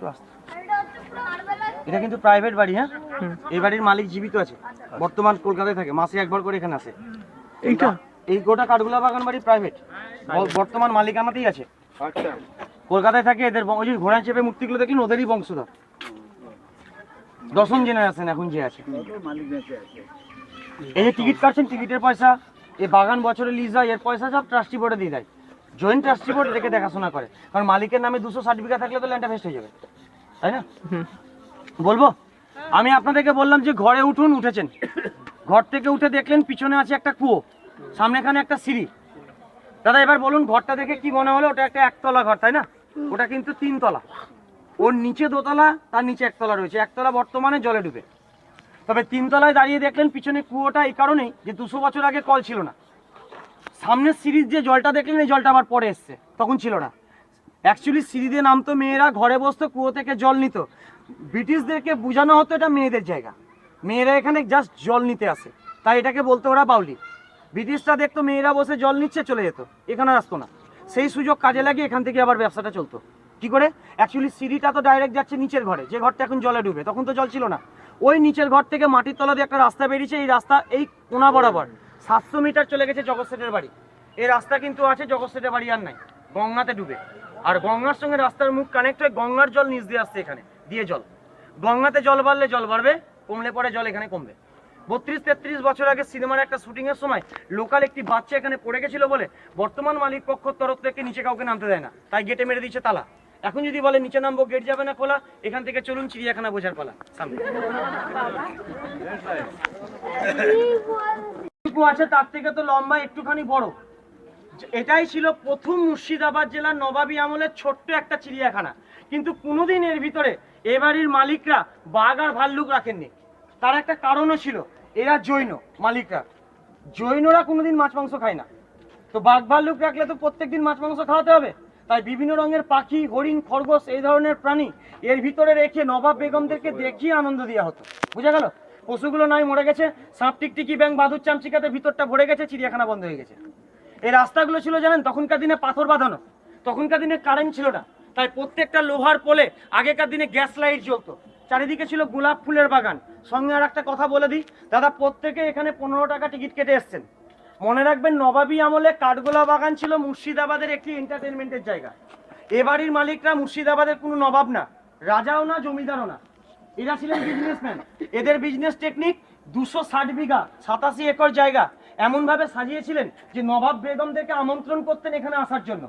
একটু আসতে। এটা কিন্তু প্রাইভেট বাড়ি হ্যাঁ? এই বাড়ির মালিক জীবিত আছে বর্তমান কলকাতায় থাকে মাসে একবার করে এখানে আসে। এইটা? এই গোটা কাঠগুলা বাগান বাড়ি প্রাইভেট বর্তমান মালিক মালিকানাতেই আছে। আচ্ছা। কলকাতায় থাকে এদের ওই যে ঘোড়ায় চেপে মূর্তিগুলো দেখলেন ওদেরই বংশধর। দশম জেনারেশন এখন যে আছে। এই যে টিকিট কাটছেন টিকিটের পয়সা এই বাগান বছরে লিজ হয় এর পয়সা সব ট্রাস্টি বোর্ডে দিয়ে দেয়। জয়েন্ট ট্রাস্টি বোর্ড রেখে দেখাশোনা করে। কারণ মালিকের নামে দুশো ষাট বিঘা থাকলে তো ল্যান্ডটা ভেস্ট হয়ে যাবে। তাই না? বলব? আমি আপনাদেরকে বললাম যে ঘরে উঠুন উঠেছেন। ঘর থেকে উঠে দেখলেন পিছনে আছে একটা কুয়ো সামনেখানে একটা সিঁড়ি। দাদা এবার বলুন ঘরটা দেখে কি মনে হলো? ওটা একটা একতলা ঘর তাই না? ওটা কিন্তু তিনতলা। ওর নিচে দোতলা তার নিচে একতলা রয়েছে। একতলা বর্তমানে জলে ডুবে। তবে তিনতলায় দাঁড়িয়ে দেখলেন পিছনে কুয়োটা এই কারণেই যে দুশো বছর আগে কল ছিল না। সামনের সিরিজ যে জলটা দেখলেন, এই জলটা আবার পরে এসছে। তখন ছিল না। অ্যাকচুয়ালি দিয়ে নামতো মেয়েরা, ঘরে বসতো, কুয়ো থেকে জল নিত। ব্রিটিশদেরকে বোঝানো হতো এটা মেয়েদের জায়গা। মেয়েরা এখানে জাস্ট জল নিতে আসে। তাই এটাকে বলতো ওরা বাউলি। ব্রিটিশরা দেখতো মেয়েরা বসে জল নিচ্ছে, চলে যেত। এখানে আসতো না। সেই সুযোগ কাজে লাগিয়ে এখান থেকে আবার ব্যবসাটা চলতো। কি করে? অ্যাকচুয়ালি সিঁড়িটা তো ডাইরেক্ট যাচ্ছে নিচের ঘরে। যে ঘরটা এখন জলে ডুবে, তখন তো জল ছিল না। ওই নিচের ঘর থেকে মাটির তলা দিয়ে একটা রাস্তা বেরিয়েছে। এই রাস্তা, এই কোনা বরাবর। সাতশো মিটার চলে গেছে জগৎ সেটের বাড়ি। এই রাস্তা কিন্তু আছে জগৎ সেটের বাড়ি আর নাই, গঙ্গাতে ডুবে। আর গঙ্গার সঙ্গে রাস্তার মুখ কানেক্ট হয়ে গঙ্গার জল নিচ দিয়ে আসছে এখানে, দিয়ে জল। গঙ্গাতে জল বাড়লে জল বাড়বে, কমলে পরে জল এখানে কমবে। বত্রিশ তেত্রিশ বছর আগে সিনেমার একটা শুটিং এর সময় লোকাল একটি বাচ্চা এখানে পড়ে গেছিল বলে বর্তমান মালিক পক্ষর তরফ থেকে নিচে কাউকে নামতে দেয় না, তাই গেটে মেরে দিচ্ছে তালা। এখন যদি বলে নিচে নামবো গেট যাবে না খোলা, এখান থেকে চলুন চিড়িয়াখানা বোঝার পালা, সামনে। যেটুকু আছে তার থেকে তো লম্বা, একটুখানি বড়। এটাই ছিল প্রথম মুর্শিদাবাদ জেলার নবাবী আমলের ছোট্ট একটা চিড়িয়াখানা। কিন্তু কোনোদিন এর ভিতরে এ বাড়ির মালিকরা বাঘ আর ভাল্লুক রাখেননি। তার একটা কারণও ছিল, এরা জৈন মালিকরা। জৈনরা কোনোদিন মাছ মাংস খায় না। তো বাঘ ভাল্লুক রাখলে তো প্রত্যেকদিন মাছ মাংস খাওয়াতে হবে। তাই বিভিন্ন রঙের পাখি, হরিণ, খরগোশ এই ধরনের প্রাণী এর ভিতরে রেখে নবাব বেগমদেরকে দেখিয়ে আনন্দ দেওয়া হতো। বুঝা গেল? পশুগুলো নয় মরে গেছে। সাপ টিকটিকি ব্যাং বাদুর, চামচিকাতে ভিতরটা ভরে গেছে, চিড়িয়াখানা বন্ধ হয়ে গেছে। এই রাস্তাগুলো ছিল জানেন, তখনকার দিনে পাথর বাঁধানো। তখনকার দিনে কারেন্ট ছিল না। তাই প্রত্যেকটা লোহার পোলে আগেকার দিনে গ্যাস লাইট জ্বলতো। চারিদিকে ছিল গোলাপ ফুলের বাগান। সঙ্গে আর একটা কথা বলে দিই, দাদা, প্রত্যেকে এখানে পনেরো টাকা টিকিট কেটে এসছেন। মনে রাখবেন, নবাবী আমলে কাঠগোলা বাগান ছিল মুর্শিদাবাদের একটি এন্টারটেনমেন্টের জায়গা। এ বাড়ির মালিকরা মুর্শিদাবাদের কোনো নবাব না, রাজাও না, জমিদারও না। এরা ছিলেন বিজনেসম্যান এদের বিজনেস টেকনিক দুশো ষাট বিঘা, সাতাশি একর জায়গা। এমনভাবে সাজিয়েছিলেন যে নবাব বেগমদেরকে আমন্ত্রণ করতেন এখানে আসার জন্য।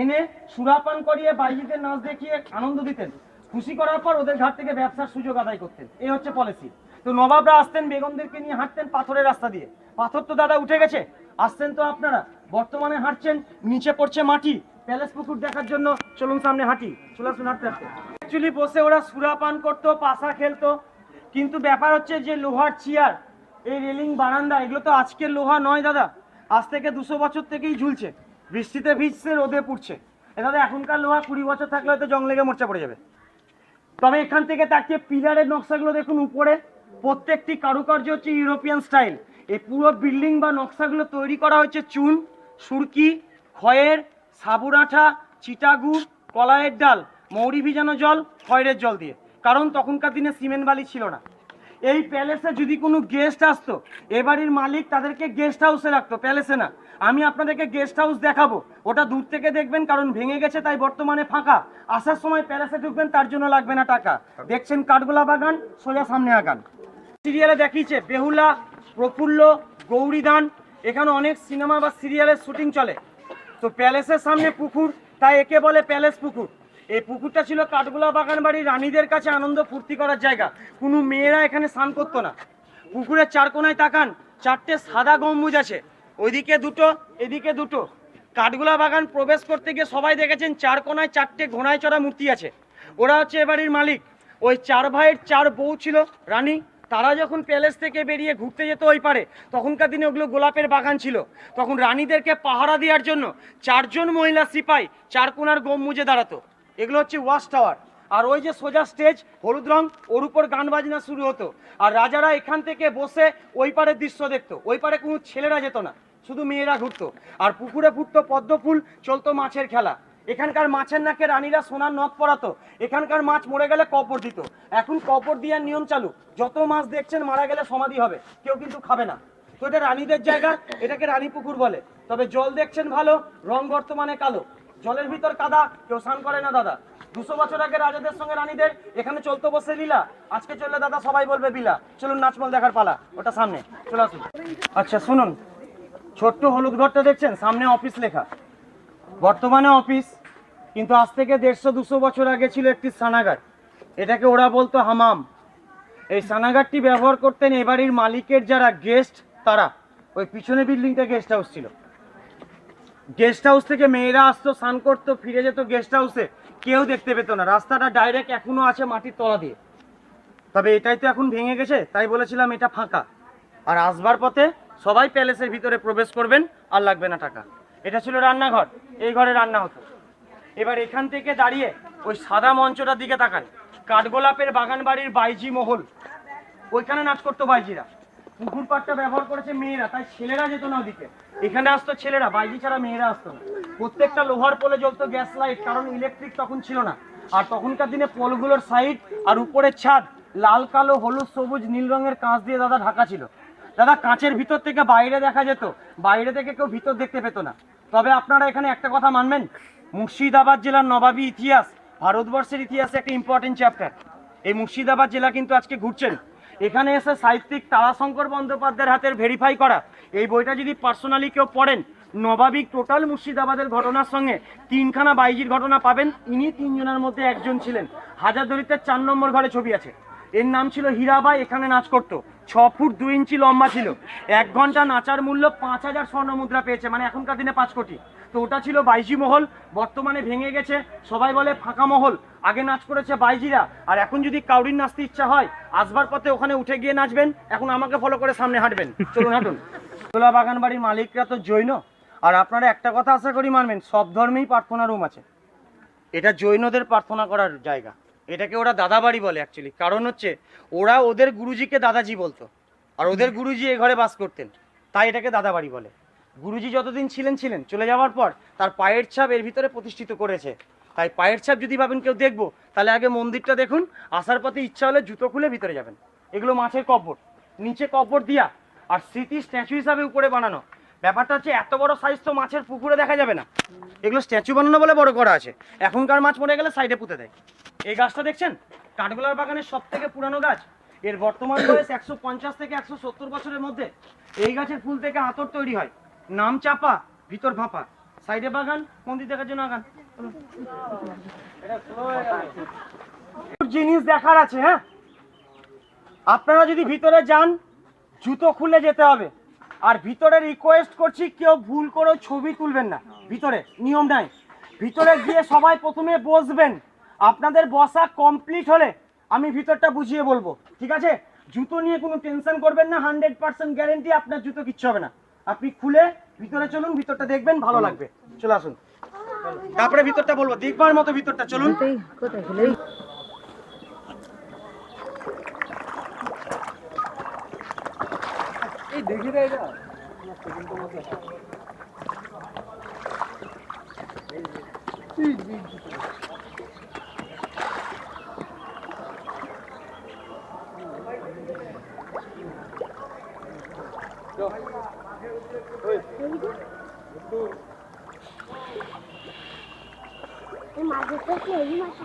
এনে সুরাপান করিয়ে বাইজিদের নাচ দেখিয়ে আনন্দ দিতেন। খুশি করার পর ওদের ঘাট থেকে ব্যবসার সুযোগ আদায় করতেন। এই হচ্ছে পলিসি তো নবাবরা আসতেন, বেগমদেরকে নিয়ে হাঁটতেন পাথরের রাস্তা দিয়ে। পাথর তো দাদা উঠে গেছে। আসছেন তো আপনারা। বর্তমানে হাঁটছেন, নিচে পড়ছে মাটি। প্যালেস পুকুর দেখার জন্য চলুন সামনে হাঁটি। চলে আসুন হাঁটতে হাঁটতে। অ্যাকচুয়ালি বসে ওরা সুরাপান করতো, পাশা খেলতো। কিন্তু ব্যাপার হচ্ছে যে লোহার চেয়ার, এই রেলিং, বারান্দা, এগুলো তো আজকের লোহা নয় দাদা। আজ থেকে দুশো বছর থেকেই ঝুলছে। বৃষ্টিতে ভিজছে, রোদে পুড়ছে। এ দাদা, এখনকার লোহা কুড়ি বছর থাকলে হয়তো জং লেগে মোর্চা পড়ে যাবে। তবে এখান থেকে তাকিয়ে পিলারের নকশাগুলো দেখুন উপরে। প্রত্যেকটি কারুকার্য হচ্ছে ইউরোপিয়ান স্টাইল। এই পুরো বিল্ডিং বা নকশাগুলো তৈরি করা হয়েছে চুন, সুরকি, খয়ের সাবুর আঠা চিটাগুড় কলাইয়ের ডাল। মৌরি ভিজানো জল খয়ের জল দিয়ে। কারণ তখনকার দিনে সিমেন্ট বালি ছিল না। এই প্যালেসে যদি কোনো গেস্ট আসতো, এ বাড়ির মালিক তাদেরকে গেস্ট হাউসে রাখতো, প্যালেসে না। আমি আপনাদেরকে গেস্ট হাউস দেখাবো। ওটা দূর থেকে দেখবেন, কারণ ভেঙে গেছে, তাই বর্তমানে ফাঁকা। আসার সময় প্যালেসে ঢুকবেন, তার জন্য লাগবে না টাকা। দেখছেন কাঠগোলা বাগান, সোজা সামনে আগান। সিরিয়ালে দেখিয়েছে, বেহুলা, প্রফুল্ল, গৌরীদান। এখানে অনেক সিনেমা বা সিরিয়ালের শুটিং চলে। তো প্যালেসের সামনে পুকুর, তাই একে বলে প্যালেস পুকুর। এই পুকুরটা ছিল কাঠগোলা বাগান বাড়ির রানীদের কাছে আনন্দ ফুর্তি করার জায়গা। কোনো মেয়েরা এখানে স্নান করতো না। পুকুরের চার কোনায় তাকান, চারটে সাদা গম্বুজ আছে। ওইদিকে দুটো, এদিকে দুটো। কাঠগোলা বাগান প্রবেশ করতে গিয়ে সবাই দেখেছেন চার কোনায় চারটে ঘোড়ায় চড়া মূর্তি আছে। ওরা হচ্ছে এ বাড়ির মালিক। ওই চার ভাইয়ের চার বউ ছিল, রানী। তারা যখন প্যালেস থেকে বেরিয়ে ঘুরতে যেত ওই পারে, তখনকার দিনে ওগুলো গোলাপের বাগান ছিল। তখন রানীদেরকে পাহারা দেওয়ার জন্য চারজন মহিলা সিপাই চার কোনার গম্বুজে দাঁড়াতো। এগুলো হচ্ছে ওয়াচ টাওয়ার। আর ওই যে সোজা স্টেজ, হলুদ রং, ওর উপর গান বাজনা শুরু হতো। আর রাজারা এখান থেকে বসে ওই পারের দৃশ্য দেখতো। ওই পারে কোনো ছেলেরা যেত না, শুধু মেয়েরা ঘুরতো। আর পুকুরে ফুটতো পদ্ম ফুল, চলতো মাছের খেলা। এখানকার মাছের নাকে রানীরা সোনার নখ পরাতো। এখানকার মাছ মরে গেলে কপর দিত। এখন কপর দেওয়ার নিয়ম চালু। যত মাছ দেখছেন মারা গেলে সমাধি হবে। কেউ কিন্তু খাবে না। তো এটা রানীদের জায়গা, এটাকে রানী পুকুর বলে। তবে জল দেখছেন ভালো, রং বর্তমানে কালো। জলের ভিতর কাদা, কেউ স্নান করে না দাদা। দুশো বছর আগে রাজাদের সঙ্গে রানীদের এখানে চলতো বসে লীলা। আজকে চললে দাদা সবাই বলবে বিলা চলুন নাচমল দেখার পালা, ওটা সামনে। চলে আসুন। আচ্ছা শুনুন। ছোট্ট হলুদ ঘরটা দেখছেন? সামনে অফিস লেখা। বর্তমানে অফিস, কিন্তু আজ থেকে দেড়শো দুশো বছর আগে ছিল একটি স্নানাগার। এটাকে ওরা বলতো হামাম। এই স্নানাগারটি ব্যবহার করতেন এ বাড়ির মালিকের যারা গেস্ট তারা। ওই পিছনে বিল্ডিংটা গেস্ট হাউস ছিল। গেস্ট হাউস থেকে মেয়েরা আসতো, স্নান করতো, ফিরে যেত গেস্ট হাউসে। কেউ দেখতে পেতো না। রাস্তাটা ডাইরেক্ট এখনও আছে মাটির তলা দিয়ে। তবে এটাই তো এখন ভেঙে গেছে, তাই বলেছিলাম এটা ফাঁকা। আর আসবার পথে সবাই প্যালেসের ভিতরে প্রবেশ করবেন, আর লাগবে না টাকা। এটা ছিল রান্নাঘর, এই ঘরে রান্না হতো। এবার এখান থেকে দাঁড়িয়ে ওই সাদা মঞ্চটার দিকে তাকান। কাঠগোলাপের বাগান বাড়ির বাইজি মহল। ওইখানে নাচ করতো বাইজিরা। পুকুর পাড়টা ব্যবহার করেছে মেয়েরা, তাই ছেলেরা যেত না ওদিকে। এখানে আসতো ছেলেরা, বাইজি ছাড়া মেয়েরা আসতো না। প্রত্যেকটা লোহার পোলে জ্বলতো গ্যাস লাইট, কারণ ইলেকট্রিক তখন ছিল না। আর তখনকার দিনে পোলগুলোর সাইড আর উপরের ছাদ লাল, কালো, হলুদ, সবুজ, নীল রঙের কাঁচ দিয়ে দাদা ঢাকা ছিল। দাদা, কাঁচের ভিতর থেকে বাইরে দেখা যেত। বাইরে থেকে কেউ ভিতর দেখতে পেত না। তবে আপনারা এখানে একটা কথা মানবেন? মুর্শিদাবাদ জেলার নবাবী ইতিহাস, ভারতবর্ষের ইতিহাসে একটা ইম্পর্টেন্ট চ্যাপ্টার এই মুর্শিদাবাদ জেলা কিন্তু আজকে ঘুরছেন এখানে এসে সাহিত্যিক তারাশঙ্কর বন্দ্যোপাধ্যায়ের হাতের ভেরিফাই করা। এই বইটা যদি পার্সোনালি কেউ পড়েন, নবাবী টোটাল মুর্শিদাবাদের ঘটনার সঙ্গে তিনখানা বাইজির ঘটনা পাবেন। ইনি তিনজনের মধ্যে একজন ছিলেন। হাজারদুয়ারিতে চার নম্বর ঘরে ছবি আছে। এর নাম ছিল হীরাবাই, এখানে নাচ করতো। ছ ফুট দুই ইঞ্চি লম্বা ছিল। এক ঘণ্টা নাচার মূল্য পাঁচ হাজার স্বর্ণ মুদ্রা পেয়েছে। মানে এখনকার দিনে পাঁচ কোটি। তো ওটা ছিল বাইজি মহল, বর্তমানে ভেঙে গেছে, সবাই বলে ফাঁকা মহল, আগে নাচ করেছে বাইজিরা, আর এখন যদি কাউরির নাচতে ইচ্ছা হয়, আসবার পথে ওখানে উঠে গিয়ে নাচবেন, এখন আমাকে ফলো করে সামনে হাঁটবেন, চলুন হাঁটুন। তোলা বাগান বাড়ির মালিকরা তো জৈন, আর আপনারা একটা কথা আশা করি মানবেন, সব ধর্মেই প্রার্থনা রুম আছে। এটা জৈনদের প্রার্থনা করার জায়গা, এটাকে ওরা দাদাবাড়ি বলে অ্যাকচুয়ালি কারণ হচ্ছে ওরা ওদের গুরুজিকে দাদাজি বলতো, আর ওদের গুরুজি এ ঘরে বাস করতেন, তাই এটাকে দাদাবাড়ি বলে। গুরুজি যতদিন ছিলেন ছিলেন। চলে যাওয়ার পর তার পায়ের ছাপ এর ভিতরে প্রতিষ্ঠিত করেছে। তাই পায়ের ছাপ যদি ভাবেন কেউ দেখব, তাহলে আগে মন্দিরটা দেখুন, আসার পথে ইচ্ছা হলে জুতো খুলে ভিতরে যাবেন। এগুলো মাছের কব্বর। নিচে কব্বর দিয়া আর স্মৃতি স্ট্যাচু হিসাবে উপরে বানানো। ব্যাপারটা হচ্ছে এত বড় সাইজ তো মাছের পুকুরে দেখা যাবে না। এগুলো স্ট্যাচু বানানো বলে বড় করা আছে। এখনকার মাছ মরে গেলে সাইডে পুঁতে দেয়। এই গাছটা দেখছেন? কাঠগোলার বাগানের সব থেকে পুরানো গাছ। এর বর্তমান বয়স একশো পঞ্চাশ থেকে একশো সত্তর বছরের মধ্যে। এই গাছের ফুল থেকে আতর তৈরি হয়। নাম চাপা, ভিতর ভাপা। সাইডে বাগান মন্দির দেখার জন্য আগান? জিনিস দেখার আছে হ্যাঁ? আপনারা যদি ভিতরে যান, জুতো খুলে যেতে হবে। আর ভিতরে রিকোয়েস্ট করছি, কেউ ভুল করে ছবি তুলবেন না। ভিতরে, নিয়ম নাই। ভিতরে গিয়ে সবাই প্রথমে বসবেন। আপনাদের বসা কমপ্লিট হলে আমি ভিতরটা বুঝিয়ে বলব। ঠিক আছে? জুতো নিয়ে কোনো টেনশন করবেন না হান্ড্রেড পার্সেন্ট গ্যারেন্টি আপনার জুতো কিচ্ছু হবে না। আপনি খুলে ভিতরে চলুন, ভিতরটা দেখবেন, ভালো লাগবে। চলে আসুন। তারপরে ভিতরটা বলব, দেখবার মতো ভিতরটা চলুন। কোথায় গেলে এই মাছ ধরতে কি এই মাছ